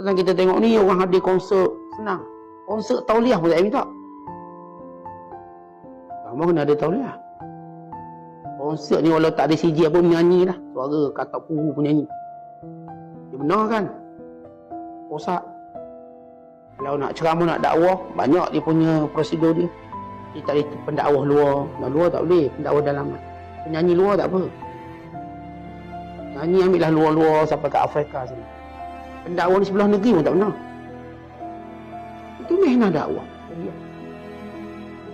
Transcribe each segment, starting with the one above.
Kadang kita tengok ni orang hadir konsert senang. Konsert tauliah pun tak minta. Lama kena ada tauliah. Konsert ni walau tak ada CG apa menyanyi lah. Suara kata puru penyanyi. Dia benar kan? Rosak. Kalau nak ceramah nak dakwah, banyak dia punya prosedur dia. Dia tak boleh pendakwah luar. Nak luar tak boleh, pendakwah dalam. Penyanyi luar tak apa. Nyanyi ambillah luar-luar sampai ke Afrika sana. Pendakwah di sebelah negeri pun tak benar. Itu mehna dakwah.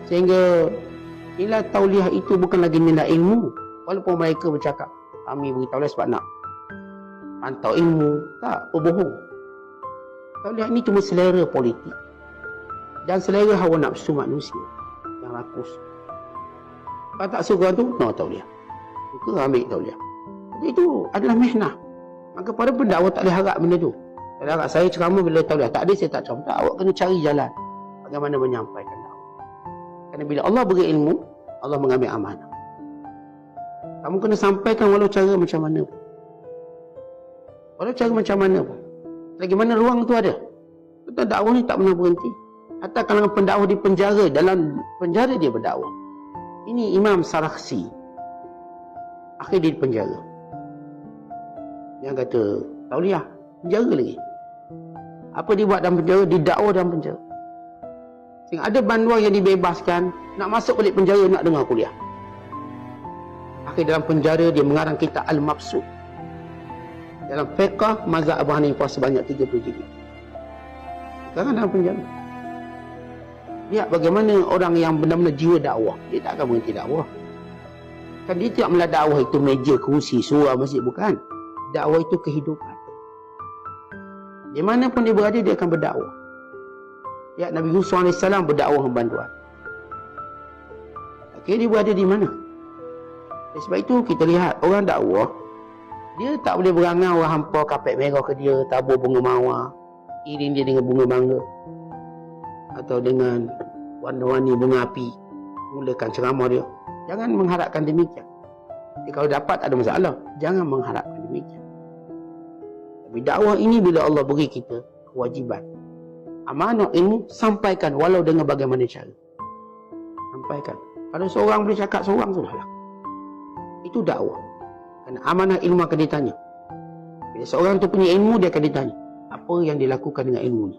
Sehingga nilai tauliah itu bukan lagi nilai ilmu. Walaupun mereka bercakap, kami beri tauliah sebab nak pantau ilmu. Tak, berbohong. Tauliah ini cuma selera politik. Dan selera hawa nafsu manusia yang rakus. Kalau tak suka tu, no tauliah. Suka ambil tauliah. Itu adalah mehnah. Maka para pendakwa tak boleh harap benda tu. Tak boleh harap saya ceramah bila tauliah. Tak ada saya tak ceramah. Awak kena cari jalan. Bagaimana menyampaikan dakwah. Kerana bila Allah beri ilmu, Allah mengambil amanah. Kamu kena sampaikan walau cara macam mana pun. Walau cara macam mana pun. Lagi mana ruang tu ada. Kita dakwah ni tak pernah berhenti. Hatta kalangan pendakwah di penjara, dalam penjara dia berdakwah. Ini Imam Sarakhsi. Akhir dia di penjara. Yang kata, Tauliah, penjara lagi. Apa dia buat dalam penjara? Didakwa dalam penjara. Sehingga ada banduan yang dibebaskan, nak masuk balik penjara, nak dengar kuliah. Akhir dalam penjara, dia mengarang kitab Al-Mabsud. Dalam fiqah, mazhab Abu Hanifah sebanyak 30 jilid. Sekarang dalam penjara. Lihat bagaimana orang yang benar-benar jiwa dakwah. Dia tak akan berhenti dakwah. Kan dia tidak melihat dakwah itu meja, kerusi, surah, masjid. Bukan. Dakwah itu kehidupan. Di mana pun dia berada, dia akan berdakwah. Ya, Nabi Yusuf AS berdakwah bantuan. Okey, dia berada di mana? Dan sebab itu kita lihat orang dakwah, dia tak boleh berangan orang hampa kapet merah ke dia, tabur bunga mawar, iring dia dengan bunga mangga. Atau dengan warna-warni bunga api, mulakan ceramah dia. Jangan mengharapkan demikian. Jadi kalau dapat ada masalah, jangan mengharapkan demikian. Tapi dakwah ini bila Allah beri kita kewajiban. Amanah ilmu sampaikan walau dengan bagaimana cara. Sampaikan. Kalau seorang boleh cakap seorang sudahlah. Itu dakwah. Kerana amanah ilmu akan ditanya. Bila seorang tu punya ilmu dia akan ditanya. Apa yang dilakukan dengan ilmu ni?